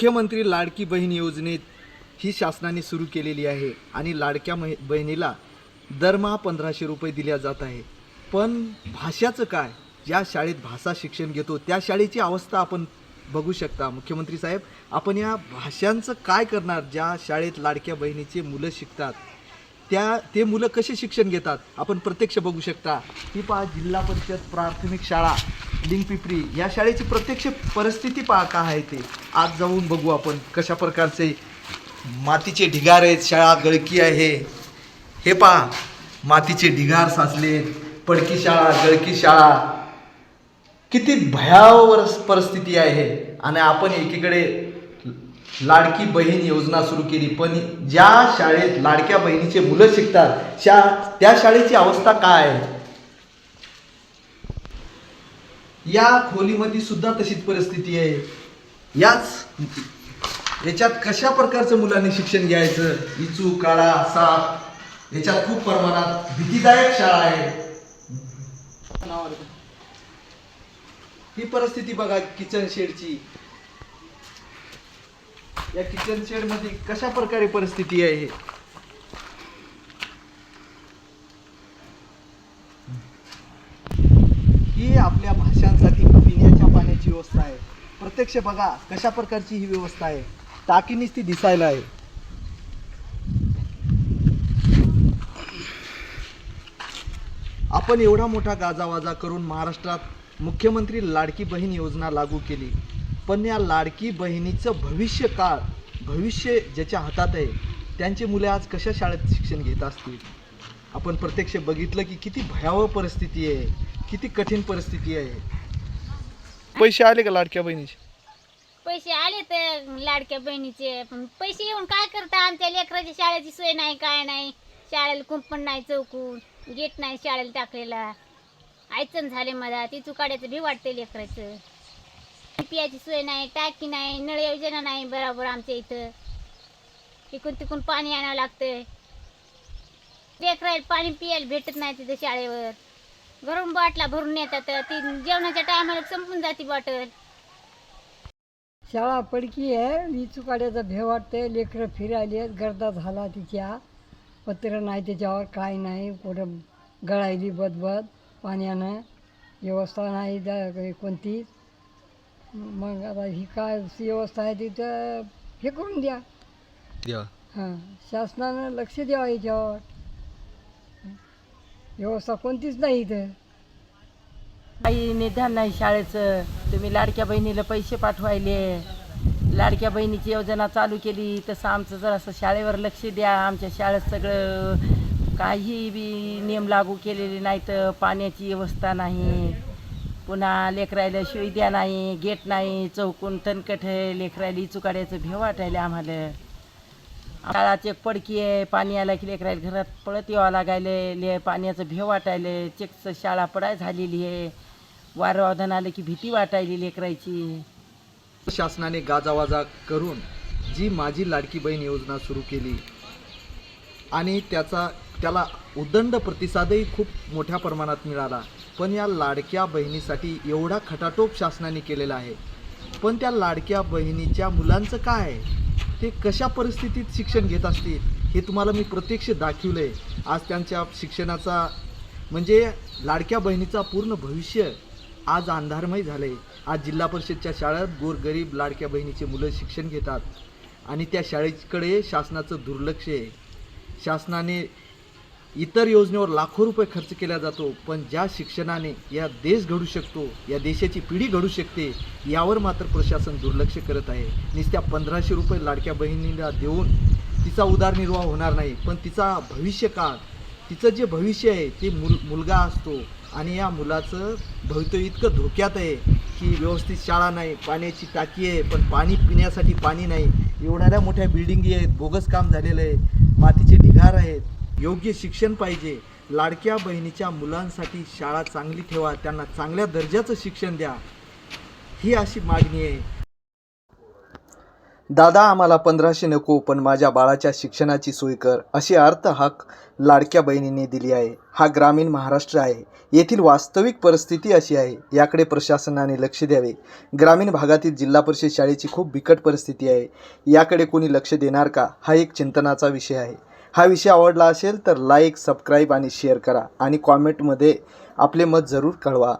मुख्यमंत्री लाडकी बहीण योजनेत ही शासनाने सुरू केलेली आहे आणि लाडक्या मह बहिणीला दरमहा पंधराशे रुपये दिल्या जात आहे. पण भाषाचं काय? ज्या शाळेत भाषा शिक्षण घेतो. त्या शाळेची अवस्था आपण बघू शकता. मुख्यमंत्री साहेब आपण या भाषांचं काय करणार? ज्या शाळेत लाडक्या बहिणीचे मुलं शिकतात त्या ते मुलं कसे शिक्षण घेतात? आपण प्रत्यक्ष बघू शकता. ही पहा जिल्हा परिषद प्राथमिक शाळा. लिंगपिपरी या शाळेची प्रत्यक्ष परिस्थिती पहा का आहे ते. आज जाऊन बघू आपण कशा प्रकारचे मातीचे ढिगार आहेत शाळा गळकी आहे. हे पहा मातीचे ढिगार साचले पडकी शाळा गळकी शाळा. किती भयावर परिस्थिती आहे. आणि आपण एकीकडे लाडकी बहीण योजना सुरू केली. पण ज्या शाळेत लाडक्या बहिणीचे मुलं शिकतात शा त्या शाळेची अवस्था काय आहे? या खोलीमध्ये सुद्धा तशीच परिस्थिती आहे. याच याच्यात कशा प्रकारचं मुलांनी शिक्षण घ्यायचं? इचू काळा साप याच्यात खूप प्रमाणात भीतीदायक शाळा आहे. ही परिस्थिती बघा किचन शेडची या किचन शेडमध्ये कशा प्रकारे परिस्थिती आहे ही आपल्या भाषांसाठी पिण्याच्या पाण्याची व्यवस्था आहे. प्रत्यक्ष बघा कशा प्रकारची ही व्यवस्था आहे. टाकीनीच ती दिसायला आहे. आपण एवढा मोठा गाजावाजा करून महाराष्ट्रात मुख्यमंत्री लाडकी बहीण योजना लागू केली. पण या लाडकी बहिणीचं भविष्य काळ भविष्य ज्याच्या हातात आहे त्यांची मुले आज कशा शाळेत शिक्षण घेत असतील? आपण प्रत्यक्ष बघितलं की किती भयावह परिस्थिती आहे किती कठीण परिस्थिती आहे. पैसे आले का लाडक्या बहिणीचे? पैसे आले तर लाडक्या बहिणीचे पण पैसे येऊन काय करता? आमच्या लेकराची शाळेची सोय नाही काय नाही. शाळेला कुंपण नाही चौकून गेट नाही शाळेला टाकलेला. आयचन झाले मला ती चुकाड्याचं भी वाटते लेकराचं. पियाची सोय नाही टाकी नाही नळ योजना नाही बरोबर आमच्या इथं. इकून तिकून पाणी आणावं लागतंय. लेकराला पाणी पियायला भेटत नाही तिथं शाळेवर. घरून बाटला भरून येतात. ती जेवणाच्या टायमाला संपून जाते बॉटल. शाळा पडकी आहे. विचुकाड्याचा भेव वाटतंय. लेकरं फिरायली आहेत. गर्दा झाला तिच्या. पत्र नाही त्याच्यावर काय नाही. कुठं गळायली बदबद. पाण्यानं. व्यवस्था नाही त्या कोणतीच मग आता ही काय व्यवस्था आहे तिथं हे करून द्या. हां. शासनानं लक्ष द्यावं याच्यावर. व्यवस्था कोणतीच नाही इथं. काही निधान नाही शाळेचं. तुम्ही लाडक्या बहिणीला पैसे पाठवायले. लाडक्या बहिणीची योजना चालू केली. तसं आमचं जरासं शाळेवर लक्ष द्या. आमच्या शाळेत सगळं काही बी नियम लागू केलेले नाहीत. पाण्याची व्यवस्था नाही. पुन्हा लेकरायला सुविधा नाही. गेट नाही. चौकून तणकट आहे लेकरायला चुकाड्याचं भेव वाटायला आम्हाला. शाळाची एक पडकी आहे पाणी आलं की लेकरायला घरात पळत यावं लागायले ले पाण्याचं भेव वाटायले चेकचं शाळा पडाय झालेली आहे. वारवाधन आलं की भीती वाटायली लेकरायची. शासनाने गाजावाजा करून जी माझी लाडकी बहीण योजना सुरू केली आणि त्याचा त्याला उदंड प्रतिसादही खूप मोठ्या प्रमाणात मिळाला. पण या लाडक्या बहिणीसाठी एवढा खटाटोप शासनाने केलेला आहे. पण त्या लाडक्या बहिणीच्या मुलांचं काय आहे? ते कशा परिस्थितीत शिक्षण घेत असतील हे तुम्हाला मी प्रत्यक्ष दाखवलं आहे आज त्यांच्या शिक्षणाचा म्हणजे लाडक्या बहिणीचा पूर्ण भविष्य आज अंधारमय झालं आहे आज जिल्हा परिषदच्या शाळेत गोरगरीब लाडक्या बहिणीचे मुलं शिक्षण घेतात. आणि त्या शाळेकडे शासनाचं दुर्लक्ष आहे. शासनाने इतर योजनेवर लाखो रुपये खर्च केला जातो पण ज्या शिक्षणाने या देश घडू शकतो या देशाची पिढी घडू शकते यावर मात्र प्रशासन दुर्लक्ष करत आहे. नुसत्या पंधराशे रुपये लाडक्या बहिणीला देऊन तिचा उदारनिर्वाह होणार नाही पण तिचा भविष्य काळ तिचं जे भविष्य आहे ते मुल मुलगा असतो. आणि या मुलाचं भवितव्य इतकं धोक्यात आहे की व्यवस्थित शाळा नाही पाण्याची टाकी आहे पण पाणी पिण्यासाठी पाणी नाही. एवढ्या मोठ्या बिल्डिंगी आहेत बोगस काम झालेलं आहे मातीचे ढिगार आहेत. योग्य शिक्षण पाहिजे. लाडक्या बहिणीच्या मुलांसाठी शाळा चांगली ठेवा त्यांना चांगल्या दर्जाचं शिक्षण द्या. ही अशी मागणी आहे. दादा आम्हाला पंधराशे नको पण माझ्या बाळाच्या शिक्षणाची सोय कर अशी अर्थ हाक लाडक्या बहिणीने दिली आहे. हा ग्रामीण महाराष्ट्र आहे. येथील वास्तविक परिस्थिती अशी आहे याकडे प्रशासनाने लक्ष द्यावे. ग्रामीण भागातील जिल्हा परिषद शाळेची खूप बिकट परिस्थिती आहे. याकडे कोणी लक्ष देणार का? हा एक चिंतनाचा विषय आहे. हा विषय आवडला असेल तर लाईक सबस्क्राईब आणि शेअर करा. आणि कॉमेंटमध्ये आपले मत जरूर कळवा.